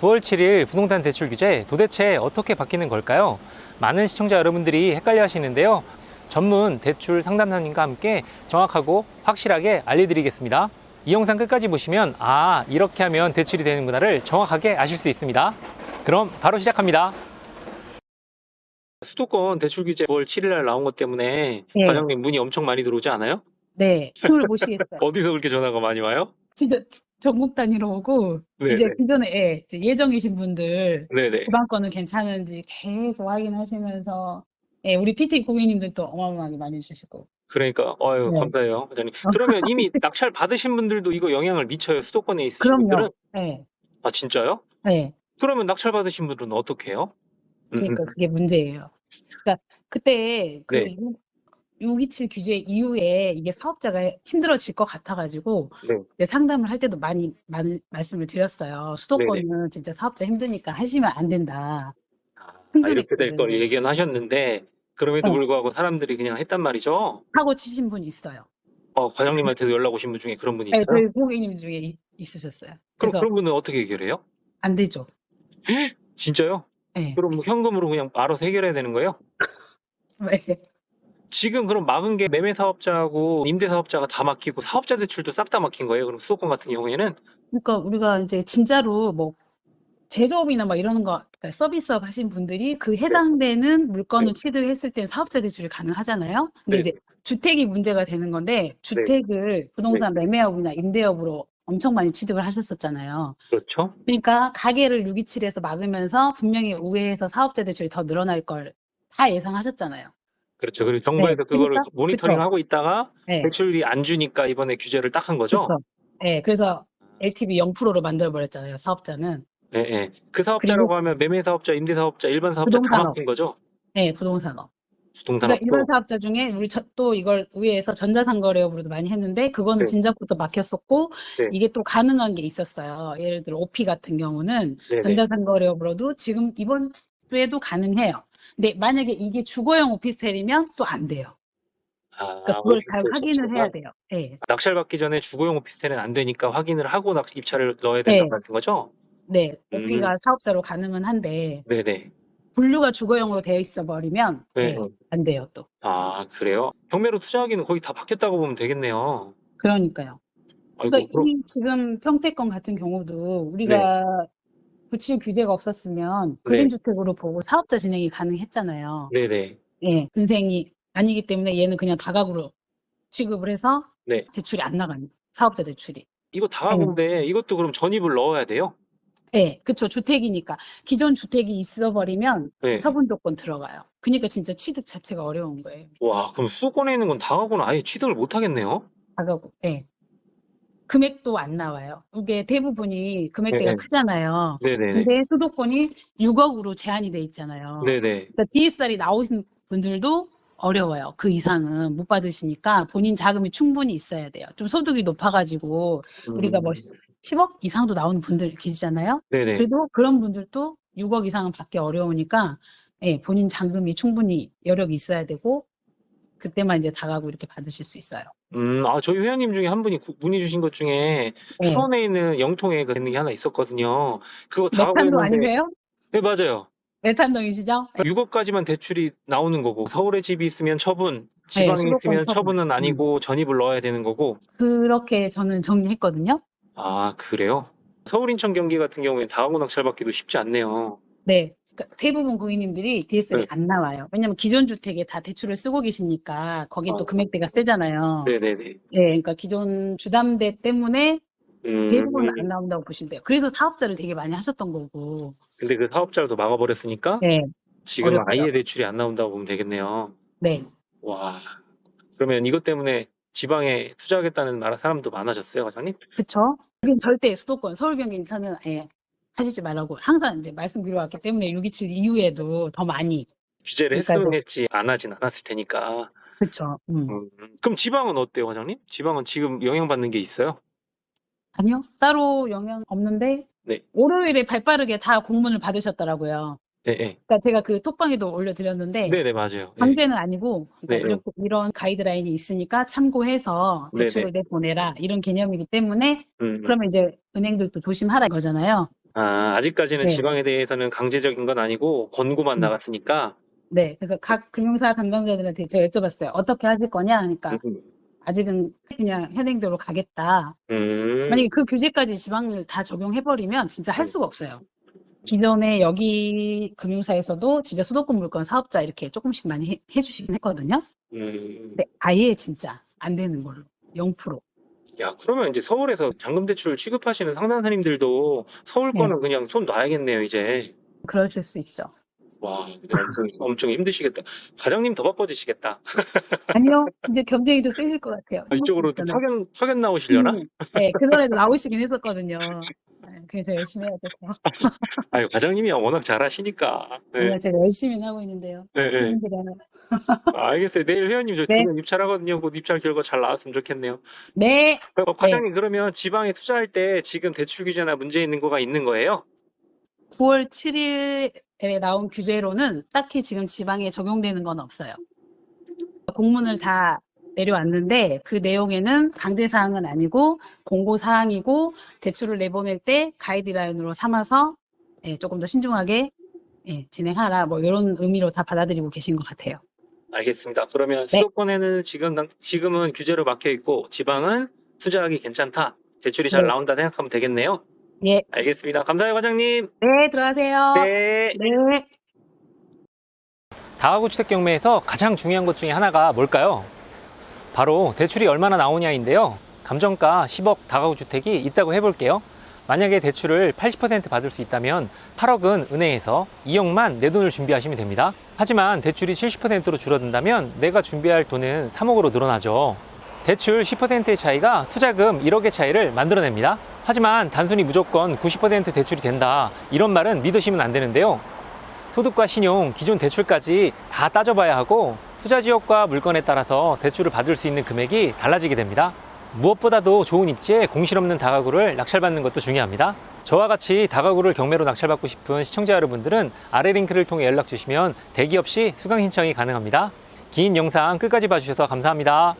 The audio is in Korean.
9월 7일 부동산 대출 규제 도대체 어떻게 바뀌는 걸까요? 많은 시청자 여러분들이 헷갈려 하시는데요. 전문 대출 상담사님과 함께 정확하고 확실하게 알려드리겠습니다. 이 영상 끝까지 보시면 아 이렇게 하면 대출이 되는구나를 정확하게 아실 수 있습니다. 그럼 바로 시작합니다. 수도권 대출 규제 9월 7일 날 나온 것 때문에 네. 과장님 문의 엄청 많이 들어오지 않아요? 네, 힘을 보시겠어요. 어디서 그렇게 전화가 많이 와요? 진짜 전국 단위로 오고 네네. 이제 기존에 예, 이제 예정이신 분들 네네. 구간권은 괜찮은지 계속 확인하시면서 예, 우리 PT 고객님들도 어마어마하게 많이 주시고 그러니까 어유 네. 감사해요, 과장님. 그러면 이미 낙찰 받으신 분들도 이거 영향을 미쳐요. 수도권에 있으신 그럼요. 분들은? 예, 아 진짜요? 예. 그러면 낙찰 받으신 분들은 어떻게 해요? 음, 그러니까 그게 문제예요. 그러니까 그때 그 네. 627 규제 이후에 이게 사업자가 힘들어질 것 같아가지고 네. 이제 상담을 할 때도 많이, 많이 말씀을 드렸어요. 수도권은 진짜 사업자 힘드니까 하시면 안 된다. 아, 흔들릴 이렇게 될걸 거거든요. 예견 하셨는데 그럼에도 네. 불구하고 사람들이 그냥 했단 말이죠. 하고 치신 분 있어요. 어, 과장님한테도 연락 오신 분 중에 그런 분이 네, 있어요? 저희 고객님 중에 이- 있으셨어요. 그럼 그래서 그런 분은 어떻게 해결해요? 안 되죠. 진짜요? 네. 그럼 뭐 현금으로 그냥 알아서 해결해야 되는 거예요? 네. 지금 그럼 막은 게 매매 사업자하고 임대 사업자가 다 막히고 사업자 대출도 싹 다 막힌 거예요? 그럼 수도권 같은 경우에는? 그러니까 우리가 이제 진짜로 뭐 제조업이나 막 이런 거 그러니까 서비스업 하신 분들이 그 해당되는 물건을 취득했을 때 사업자 대출이 가능하잖아요. 근데 네. 이제 주택이 문제가 되는 건데 주택을 부동산 매매업이나 임대업으로 엄청 많이 취득을 하셨었잖아요. 그렇죠. 그러니까 가게를 627에서 막으면서 분명히 우회해서 사업자 대출이 더 늘어날 걸 다 예상하셨잖아요. 그렇죠. 그리고 정부에서 네, 그거를 그러니까? 모니터링 그쵸. 하고 있다가 네. 대출이 안 주니까 이번에 규제를 딱 한 거죠? 그렇죠. 네, 그래서 LTV 0%로 만들어 버렸잖아요. 사업자는. 예, 예. 그 사업자라고 하면 매매 사업자, 임대 사업자, 일반 사업자 다 부동산업. 막힌 거죠? 네, 부동산업. 부동산업도. 그러니까 일반 사업자 중에 우리 저- 또 이걸 우회해서 전자상거래업으로도 많이 했는데 그거는 네. 진작부터 막혔었고 네. 이게 또 가능한 게 있었어요. 예를 들어 오피 같은 경우는 네네. 전자상거래업으로도 지금 이번 주에도 가능해요. 근데 만약에 이게 주거용 오피스텔이면 또 안 돼요. 아, 그러니까 그걸 잘그 확인을 해야 돼요. 네. 낙찰 받기 전에 주거용 오피스텔은 안 되니까 확인을 하고 낙- 입찰을 넣어야 된다는 네. 거죠? 네, 음. 오피가 사업자로 가능은 한데 네네. 분류가 주거용으로 되어 있어 버리면 네. 네, 안 돼요 또. 아, 그래요? 경매로 투자하기는 거의 다 바뀌었다고 보면 되겠네요. 그러니까요. 아이고, 그러니까 그럼, 이 지금 평택권 같은 경우도 우리가 부칠 규제가 없었으면 네. 그린주택으로 보고 사업자 진행이 가능했잖아요. 네네. 예, 근생이 아니기 때문에 얘는 그냥 다각으로 취급을 해서 네. 대출이 안 나가는 사업자 대출이. 이거 다가구인데 이것도 그럼 전입을 넣어야 돼요? 예, 그쵸. 주택이니까. 기존 주택이 있어 버리면 네. 처분 조건 들어가요. 그러니까 진짜 취득 자체가 어려운 거예요. 와, 그럼 수도권에 있는 건 다가구는 아예 취득을 못 하겠네요? 다가구. 예. 금액도 안 나와요. 이게 대부분이 금액대가 네. 크잖아요. 네네네. 근데 수도권이 6억으로 제한이 돼 있잖아요. 네네. 그러니까 DSR이 나오신 분들도 어려워요. 그 이상은 못 받으시니까 본인 자금이 충분히 있어야 돼요. 좀 소득이 높아가지고 우리가 뭐 음, 10억 이상도 나오는 분들 계시잖아요. 네네. 그래도 그런 분들도 6억 이상은 받기 어려우니까 예, 본인 자금이 충분히 여력이 있어야 되고 그때만 이제 다가구 이렇게 받으실 수 있어요. 음, 아, 저희 회원님 중에 한 분이 구- 문의 주신 것 중에 네. 수원에 있는 영통에 그 되는 게 하나 있었거든요. 그거 다가구 메탄동 했는데 아니세요? 네, 맞아요. 메탄동이시죠? 6억까지만 대출이 나오는 거고 서울에 집이 있으면 처분, 지방에 수도권 있으면 처분. 처분은 아니고 전입을 넣어야 되는 거고. 그렇게 저는 정리했거든요. 아, 그래요? 서울, 인천, 경기 같은 경우에 다가구 낙찰 받기도 쉽지 않네요. 네. 그러니까 대부분 고객님들이 DSL이 네. 안 나와요. 왜냐면 기존 주택에 다 대출을 쓰고 계시니까 거기 아. 또 금액대가 세잖아요. 네네네. 네, 그러니까 기존 주담대 때문에 음, 대부분 안 나온다고 보시면 돼요. 그래서 사업자를 되게 많이 하셨던 거고. 근데 그 사업자를 또 막아버렸으니까 네, 지금 어렵죠. 아예 대출이 안 나온다고 보면 되겠네요. 네. 와, 그러면 이것 때문에 지방에 투자하겠다는 말 사람도 많아졌어요, 과장님? 그쵸? 여긴 절대 수도권, 서울, 경기, 인천은 예, 하시지 말라고 항상 이제 말씀드려 왔기 때문에 627 이후에도 더 많이. 규제를 그러니까 했으면 그- 했지 안 하진 않았을 테니까. 그쵸. 음. 음, 그럼 지방은 어때요, 과장님? 지방은 지금 영향받는 게 있어요? 아니요. 따로 영향 없는데. 네. 월요일에 발빠르게 다 공문을 받으셨더라고요. 네, 네. 그러니까 제가 그 톡방에도 올려드렸는데. 네 네, 맞아요. 네. 강제는 아니고 그러니까 네. 이렇게 이런 가이드라인이 있으니까 참고해서 네네. 대출을 내보내라 이런 개념이기 때문에 음, 그러면 이제 은행들도 조심하라 이거잖아요. 아, 아직까지는 네. 지방에 대해서는 강제적인 건 아니고 권고만 음. 나갔으니까. 네, 그래서 각 금융사 담당자들한테 제가 여쭤봤어요. 어떻게 하실 거냐 하니까 음. 아직은 그냥 현행대로 가겠다. 음. 만약에 그 규제까지 지방을 다 적용해 버리면 진짜 할 음. 수가 없어요. 기존에 여기 금융사에서도 진짜 수도권 물건 사업자 이렇게 조금씩 많이 해, 해 주시긴 했거든요. 음. 근데 아예 진짜 안 되는 걸로 0%. 야, 그러면 이제 서울에서 잔금 대출 취급하시는 상담사님들도 서울 네. 거는 그냥 손 놔야겠네요, 이제. 그러실 수 있죠. 와, 근데 엄청, 엄청 힘드시겠다. 과장님 더 바빠지시겠다. 아니요, 이제 경쟁이 더 세질 것 같아요. 아, 이쪽으로 또. 파견, 파견 나오시려나? 음, 네, 그전에도 나오시긴 했었거든요. 네, 그래서 열심히 해야 돼서. 아유, 과장님이 워낙 잘하시니까. 네, 제가 열심히 하고 있는데요. 네, 네. 힘들어요. 아, 알겠어요. 내일 회원님 저 네. 지금 입찰하거든요. 곧 입찰 결과 잘 나왔으면 좋겠네요. 네, 어, 과장님 그러면 지방에 투자할 때 지금 대출 규제나 문제 있는 거가 있는 거예요? 9월 7일에 나온 규제로는 딱히 지금 지방에 적용되는 건 없어요. 공문을 다 내려왔는데 그 내용에는 강제 사항은 아니고 공고 사항이고 대출을 내보낼 때 가이드라인으로 삼아서 예, 조금 더 신중하게 예, 진행하라 뭐 이런 의미로 다 받아들이고 계신 것 같아요. 알겠습니다. 그러면 네. 수도권에는 지금 당- 지금은 규제로 막혀 있고 지방은 투자하기 괜찮다. 대출이 잘 네. 나온다 생각하면 되겠네요. 예, 알겠습니다. 감사해요, 과장님. 네 들어가세요. 네. 네. 다가구 주택 경매에서 가장 중요한 것 중에 하나가 뭘까요? 바로 대출이 얼마나 나오냐인데요. 감정가 10억 다가구 주택이 있다고 해볼게요. 만약에 대출을 80% 받을 수 있다면 8억은 은행에서 2억만 내 돈을 준비하시면 됩니다. 하지만 대출이 70%로 줄어든다면 내가 준비할 돈은 3억으로 늘어나죠. 대출 10%의 차이가 투자금 1억의 차이를 만들어냅니다. 하지만 단순히 무조건 90% 대출이 된다. 이런 말은 믿으시면 안 되는데요. 소득과 신용, 기존 대출까지 다 따져봐야 하고 투자 지역과 물건에 따라서 대출을 받을 수 있는 금액이 달라지게 됩니다. 무엇보다도 좋은 입지에 공실 없는 다가구를 낙찰받는 것도 중요합니다. 저와 같이 다가구를 경매로 낙찰받고 싶은 시청자 여러분들은 아래 링크를 통해 연락 주시면 대기 없이 수강 신청이 가능합니다. 긴 영상 끝까지 봐주셔서 감사합니다.